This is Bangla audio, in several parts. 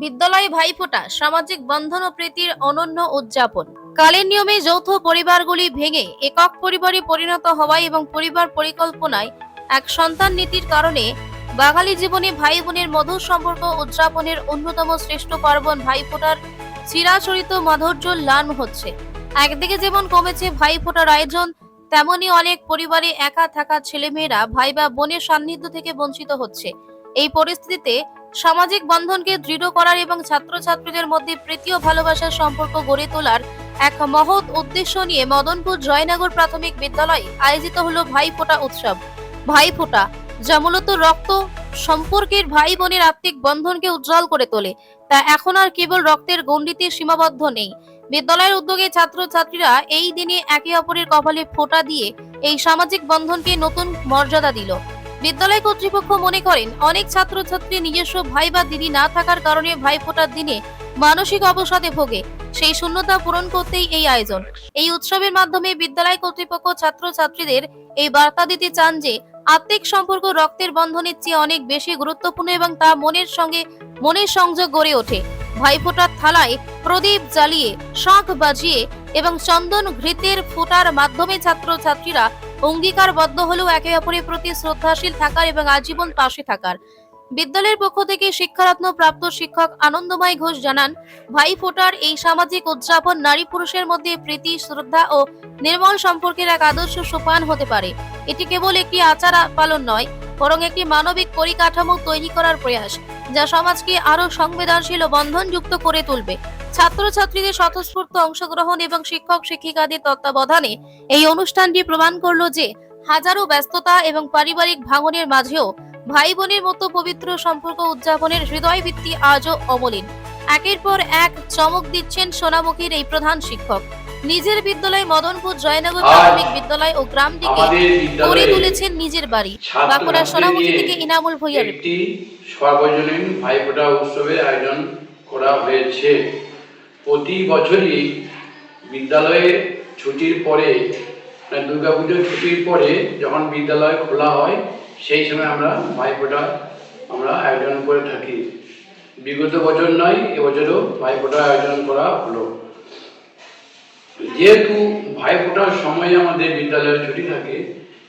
বিদ্যালয় ভাইফোঁটা, সামাজিক বন্ধন ও প্রীতির অনন্য উদযাপন। কালের নিয়মে যৌথ পরিবারগুলি ভেঙে একক পরিবারে পরিণত হওয়ায় এবং পরিবার পরিকল্পনায় এক সন্তান নীতির কারণে বাঙালি জীবনে ভাই বোনের মধুর সম্পর্ক উদযাপনের অন্যতম শ্রেষ্ঠ পার্বণ ভাইফোঁটার চিরাচরিত মাধুর্য লান হচ্ছে। একদিকে যেমন কমেছে ভাইফোঁটার আয়োজন তেমনি অনেক পরিবারে একা থাকা ছেলেমেয়েরা ভাই বা বোনের সান্নিধ্য থেকে বঞ্চিত হচ্ছে। এই পরিস্থিতিতে সামাজিক বন্ধনকে দৃঢ় করার এবং ছাত্রছাত্রীদের মধ্যে প্রীতি ও ভালোবাসার সম্পর্ক গড়ে তোলার এক মহৎ উদ্দেশ্য নিয়ে মদনপুর জয়নগর প্রাথমিক বিদ্যালয়ে আয়োজিত হলো ভাইফোঁটা উৎসব। ভাইফোঁটা যা মূলত রক্ত সম্পর্কের ভাই বোনের আত্মিক বন্ধনকে উজ্জ্বল করে তোলে। তা এখন আর কেবল রক্তের গণ্ডিতে সীমাবদ্ধ নেই। বিদ্যালয়ের উদ্যোগে ছাত্রছাত্রীরা এই দিনে একে অপরের কপালে ফোঁটা দিয়ে এই সামাজিক বন্ধনকে নতুন মর্যাদা দিল। বিদ্যালয় কর্তৃপক্ষ মনে করেন, অনেক ছাত্রছাত্রী নিজস্ব ভাই বা দিদি না থাকার কারণে ভাই ফোঁটার দিনে মানসিক অবসাদে ভোগে। সেই শূন্যতা পূরণ করতেই এই আয়োজন। এই উৎসবের মাধ্যমে বিদ্যালয় কর্তৃপক্ষ ছাত্রছাত্রীদের এই বার্তা দিতে চান যে, আত্মিক সম্পর্ক রক্তের বন্ধনের চেয়ে অনেক বেশি গুরুত্বপূর্ণ এবং তা মনের সঙ্গে, মনের সংযোগ গড়ে ওঠে। ভাইফোঁটার থালায় প্রদীপ জ্বালিয়ে, শাঁখ বাজিয়ে এবং চন্দন ঘৃতের ফোঁটার মাধ্যমে ছাত্রছাত্রীরা অঙ্গীকারবদ্ধ হলেও একে অপরের প্রতি শ্রদ্ধাশীল থাকার এবং আজীবন পাশে থাকার। বিদ্যালয়ের পক্ষ থেকে শিক্ষারত্ন প্রাপ্ত শিক্ষক আনন্দময় ঘোষ জানান ভাই ফোটার এই সামাজিক উদযাপন নারী পুরুষের মধ্যে প্রীতি, শ্রদ্ধা ও নির্মল সম্পর্কের এক আদর্শ সোপান হতে পারে। এটি কেবল একটি আচার পালন নয়, বরং একটি মানবিক পরিকাঠামো তৈরি করার প্রয়াস। যা সমাজকে আরও সংবেদনশীল ও বন্ধনযুক্ত করে তুলবে। ছাত্রছাত্রীদের স্বতঃস্ফূর্ত অংশগ্রহণ এবং শিক্ষক শিক্ষিকাদের তত্ত্বাবধানে এই অনুষ্ঠানটি প্রমাণ করল যে হাজারো ব্যস্ততা এবং পারিবারিক ভাঙনের মাঝেও ভাই বোনের মতো পবিত্র সম্পর্ক উদযাপনের হৃদয় ভিত্তি আজও অমলিন। একের পর এক চমক দিচ্ছেন সোনামুখীর এই প্রধান শিক্ষক। নিজের বিদ্যালয় মদনপুর জয়নগর প্রাথমিক বিদ্যালয় ও গ্রামটিকে গড়ে তুলেছেন নিজের বাড়ি। বাঁকুড়া সোনামুখী থেকে ইনামুল ভূঁইয়া একটি সর্বজনীন ভাইফোঁটা উৎসবের আয়োজন করা হয়েছে। প্রতি বছরই বিদ্যালয়ে ছুটির পরে মানে দুর্গাপুজোর ছুটির পরে যখন বিদ্যালয় খোলা হয় সেই সময় আমরা ভাইফোঁটা আমরা আয়োজন করে থাকি। বিগত বছর নয় এবছরও ভাইফোঁটা আয়োজন করা হলো। যেহেতু ভাইফোঁটার সময় আমাদের বিদ্যালয়ে ছুটি থাকে,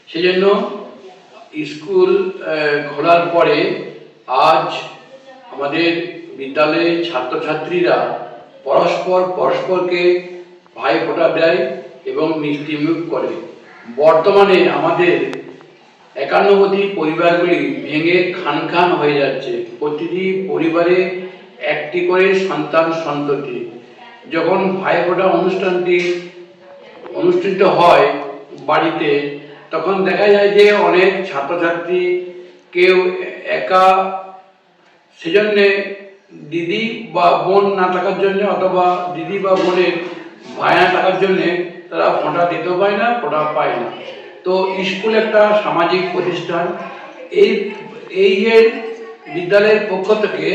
সেজন্য স্কুল খোলার পরে আজ আমাদের বিদ্যালয়ের ছাত্রছাত্রীরা পরস্পর পরস্পরকে ভাই ফোঁটা দেয় এবং মিষ্টিমুখ করে। বর্তমানে আমাদের একান্নবতী পরিবারগুলি ভেঙে খান খান হয়ে যাচ্ছে। প্রতিটি পরিবারে একটি করে সন্তান সন্ততি। যখন ভাই ফোঁটা অনুষ্ঠানটি অনুষ্ঠিত হয় বাড়িতে, তখন দেখা যায় যে অনেক ছাত্রছাত্রী কেউ একা সেজন্যে দিদি বা বোন না থাকার জন্য অথবা দিদি বা বোনের ভাই না থাকার জন্যে তারা ফোঁটা দিতেও পায় না, ফোঁটা পায় না। তো স্কুল একটা সামাজিক প্রতিষ্ঠান। এই এই যে বিদ্যালয়ের পক্ষ থেকে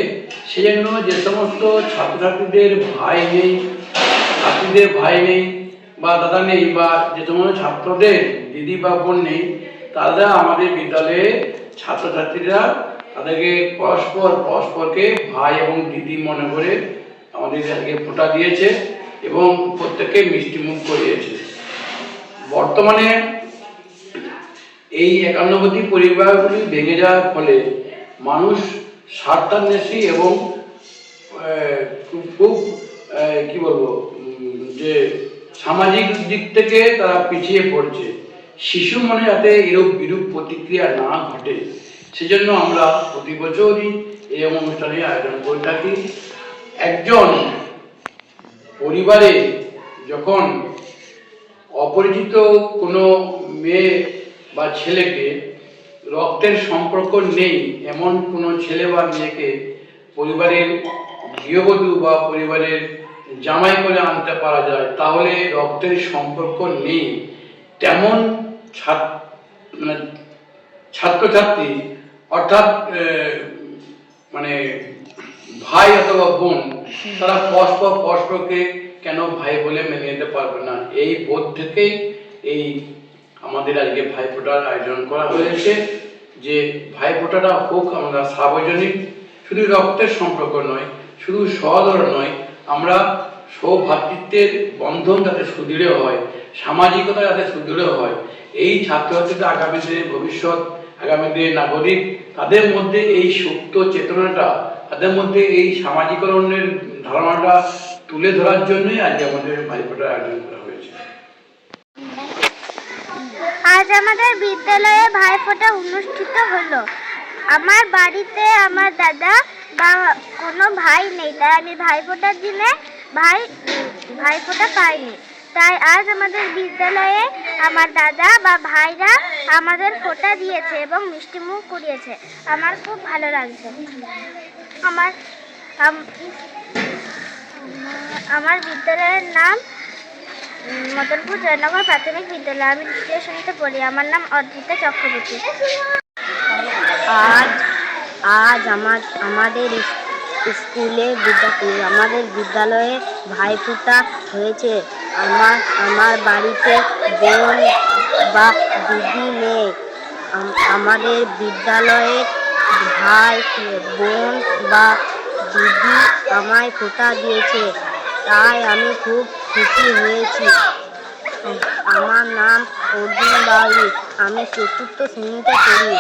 সেজন্য যে সমস্ত ছাত্রছাত্রীদের ভাই নেই, ছাত্রীদের ভাই নেই বা দাদা নেই বা যে সমস্ত ছাত্রদের দিদি বা বোন নেই, তারা আমাদের বিদ্যালয়ে ছাত্রছাত্রীরা তাদেরকে পরস্পর, পরস্পরকে ভাই এবং দিদি মনে করে আমাদের তাদেরকে ফোঁটা দিয়েছে এবং প্রত্যেককে মিষ্টি মুখ করিয়েছে। বর্তমানে এই একান্নবতী পরিবারগুলি ভেঙে যাওয়ার ফলে মানুষ স্বার্থান্বেষী এবং খুব কি বলব যে সামাজিক দিক থেকে তারা পিছিয়ে পড়ছে। শিশু মনে যাতে এরূপ বিরূপ প্রতিক্রিয়া না ঘটে, সেজন্য আমরা প্রতি বছরই এই অনুষ্ঠানের আয়োজন করে থাকি। একজন পরিবারে যখন অপরিচিত কোনো মেয়ে বা ছেলেকে রক্তের সম্পর্ক নেই এমন কোনো ছেলে বা মেয়েকে পরিবারের গৃহবধূ বা পরিবারের জামাই করে আনতে পারা যায়, তাহলে রক্তের সম্পর্ক নেই। তেমন মানে ছাত্রছাত্রী, অর্থাৎ মানে ভাই অথবা বোন, তারা পরস্পর পরস্পরকে কেন ভাই বলে মেনে নিতে পারবে না? এই বোধ থেকেই এই আমাদের আজকে ভাইফোঁটার আয়োজন করা হয়েছে। যে ভাইফোঁটাটা হোক আমরা সার্বজনীন, শুধু রক্তের সম্পর্ক নয়, শুধু সহদর নয়, আমরা সৌভ্রাতৃত্বের বন্ধন যাতে সুদৃঢ় হয়, সামাজিকতা যাতে সুদৃঢ় হয়, এই ছাত্রছাত্রীদের আগামী দিনের ভবিষ্যৎ, আগামী দিনের নাগরিক, তাদের মধ্যে এই সুপ্ত চেতনাটা, তাদের মধ্যে এই সামাজিকরণের ধারণাটা তুলে ধরার জন্যই আজকে আমাদের ভাইফোঁটার আয়োজন করা হয়েছে আজ আমাদের বিদ্যালয়ে ভাইফোঁটা অনুষ্ঠিত হলো। আমার বাড়িতে আমার দাদা বা কোনো ভাই নেই, তাই আমি ভাইফোঁটার দিনে ভাই, ভাইফোঁটা পাইনি। তাই আজ আমাদের বিদ্যালয়ে আমার দাদা বা ভাইরা আমাদের ফোঁটা দিয়েছে এবং মিষ্টিমুখ করিয়েছে। আমার খুব ভালো লাগছে। আমার আমার বিদ্যালয়ের নাম মদনপুর জয়নগর প্রাথমিক বিদ্যালয় আমি দ্বিতীয় শ্রেণীতে পড়ি আমার নাম অর্জিতা চক্রবর্তী। আজ আজ আমার, আমাদের স্কুলে বিদ্যা- আমাদের বিদ্যালয়ে ভাইফোঁটা হয়েছে। আমার আমার বাড়িতে বোন বা দিদি নেই। আমাদের বিদ্যালয়ে ভাই, বোন বা দিদি আমায় ফোঁটা দিয়েছে। তাই আমি খুব খুশি হয়েছি। আমার নাম অর্জুন বাউরি আমি চতুর্থ শ্রেণীতে পড়ি।